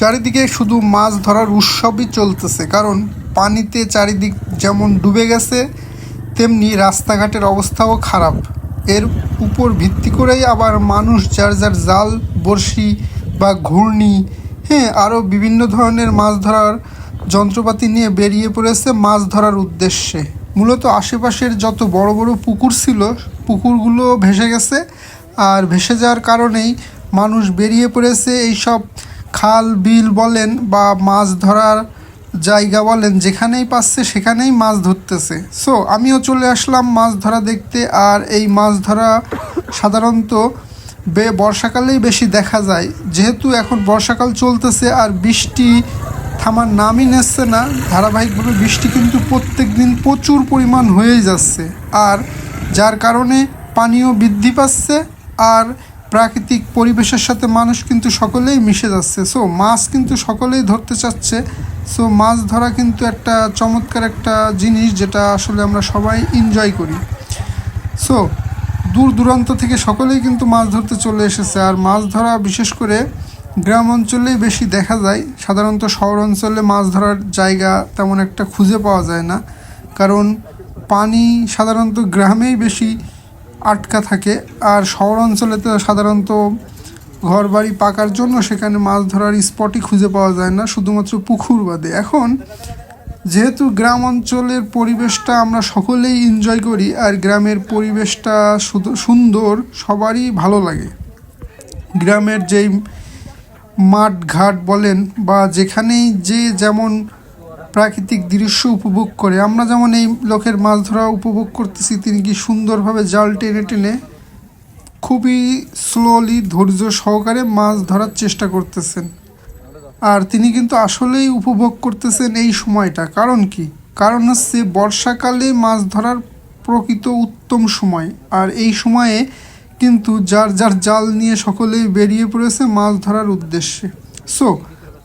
চারিদিকে শুধু মাছ ধরার উৎসবই চলতেছে, কারণ পানিতে চারিদিক যেমন ডুবে গেছে, তেমনি রাস্তাঘাটের অবস্থাও খারাপ। এর উপর ভিত্তি করেই আবার মানুষ যার যার জাল, বড়শি বা ঘূর্ণি হ্যাঁ আরও বিভিন্ন ধরনের মাছ ধরার যন্ত্রপাতি নিয়ে বেরিয়ে পড়েছে মাছ ধরার উদ্দেশ্যে। মূলত আশেপাশের যত বড় বড় পুকুর ছিল, পুকুরগুলো ভেসে গেছে, আর ভেসে যাওয়ার কারণেই মানুষ বেরিয়ে পড়েছে এইসব খাল, বিল বলেন বা মাছ ধরার জায়গা বলেন, যেখানেই পাচ্ছে সেখানেই মাছ ধরতেছে। সো আমিও চলে আসলাম মাছ ধরা দেখতে, আর এই মাছ ধরা সাধারণত বে, বর্ষাকালেই বেশি দেখা যায়। যেহেতু এখন বর্ষাকাল চলতেছে আর বৃষ্টি থামার নামই নিচ্ছে না, ধারাবাহিকভাবে বৃষ্টি কিন্তু প্রত্যেক দিন প্রচুর পরিমাণ হয়েই যাচ্ছে। আর যার কারণে পানীয় বৃদ্ধি পাচ্ছে, আর প্রাকৃতিক পরিবেশের সাথে মানুষ কিন্তু সকলেই মিশে যাচ্ছে। সো মাছ কিন্তু সকলেই ধরতে চাচ্ছে। সো মাছ ধরা কিন্তু একটা চমৎকার একটা জিনিস যেটা আসলে আমরা সবাই এনজয় করি। সো দূর দূরান্ত থেকে সকলেই কিন্তু মাছ ধরতে চলে এসেছে। আর মাছ ধরা বিশেষ করে গ্রাম অঞ্চলেই বেশি দেখা যায়। সাধারণত শহর অঞ্চলে মাছ ধরার জায়গা তেমন একটা খুঁজে পাওয়া যায় না। কারণ পানি সাধারণত গ্রামেই বেশি আটকা থাকে। আর শহর অঞ্চলে তো সাধারণত ঘর বাড়ি পাকার জন্য সেখানে মাছ ধরার স্পটই খুঁজে পাওয়া যায় না, শুধুমাত্র পুকুর বাদে। এখন যেহেতু গ্রাম অঞ্চলের পরিবেশটা আমরা সকলেই এনজয় করি, আর গ্রামের পরিবেশটা সুন্দর, সবারই ভালো লাগে। গ্রামের যেই মাঠ ঘাট বলেন বা যেখানেই যে যেমন প্রাকৃতিক দৃশ্য উপভোগ করে। আমরা যেমন এই লোকের মাছ ধরা উপভোগ করতেছি, তিনি কি সুন্দরভাবে জাল টেনে টেনে খুবই স্লোলি ধৈর্য সহকারে মাছ ধরার চেষ্টা করতেছেন। আর তিনি কিন্তু আসলেই উপভোগ করতেছেন এই সময়টা। কারণ কি? কারণ হচ্ছে বর্ষাকালে মাছ ধরার প্রকৃত উত্তম সময়। আর এই সময়ে কিন্তু যার যার জাল নিয়ে সকলেই বেরিয়ে পড়েছে মাছ ধরার উদ্দেশ্যে। সো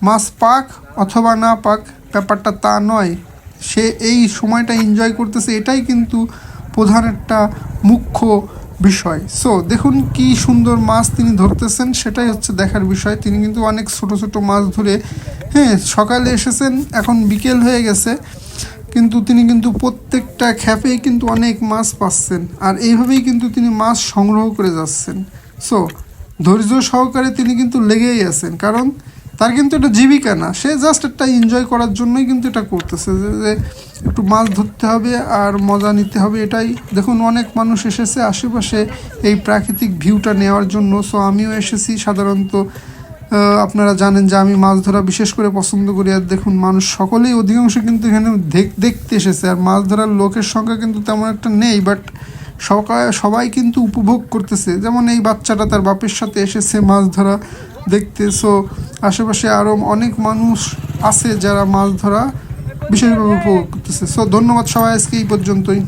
মাছ পাক অথবা না পাক ব্যাপারটা তা নয়। সে এই সময়টা এনজয় করতেছে, এটাই কিন্তু প্রধান একটা মুখ্য বিষয়। সো দেখুন কি সুন্দর মাছ তিনি ধরতেছেন, সেটাই হচ্ছে দেখার বিষয়। তিনি কিন্তু অনেক ছোট ছোট মাছ ধরে হ্যাঁ সকালে এসেছেন, এখন বিকেল হয়ে গেছে। কিন্তু তিনি কিন্তু প্রত্যেকটা খ্যাপেই কিন্তু অনেক মাছ পাচ্ছেন। আর এইভাবেই কিন্তু তিনি মাছ সংগ্রহ করে যাচ্ছেন। সো ধৈর্য সহকারে তিনি কিন্তু লেগেই আছেন। কারণ তার কিন্তু এটা জীবিকা না। সে জাস্ট একটা এনজয় করার জন্যই কিন্তু এটা করতেছে যে একটু মাছ ধরতে হবে আর মজা নিতে হবে এটাই। দেখুন, অনেক মানুষ এসেছে আশেপাশে এই প্রাকৃতিক ভিউটা নেওয়ার জন্য। সো আমিও এসেছি সাধারণত আপনারা জানেন যে আমি মাছ ধরা বিশেষ করে পছন্দ করি। আর দেখুন, মানুষ সকলেই অধিকাংশ কিন্তু এখানে দেখ- দেখতে এসেছে। আর মাছ ধরার লোকের সংখ্যা কিন্তু তেমন একটা নেই বাট সবাই কিন্তু উপভোগ করতেছে। যেমন এই বাচ্চাটা তার বাপের সাথে এসেছে মাছ ধরা দেখতে সো আশেপাশে আরও অনেক মানুষ আছে যারা মাছ ধরা বিশেষভাবে উপভোগ করতেছে। সো ধন্যবাদ সবাই আজকে এই পর্যন্তই।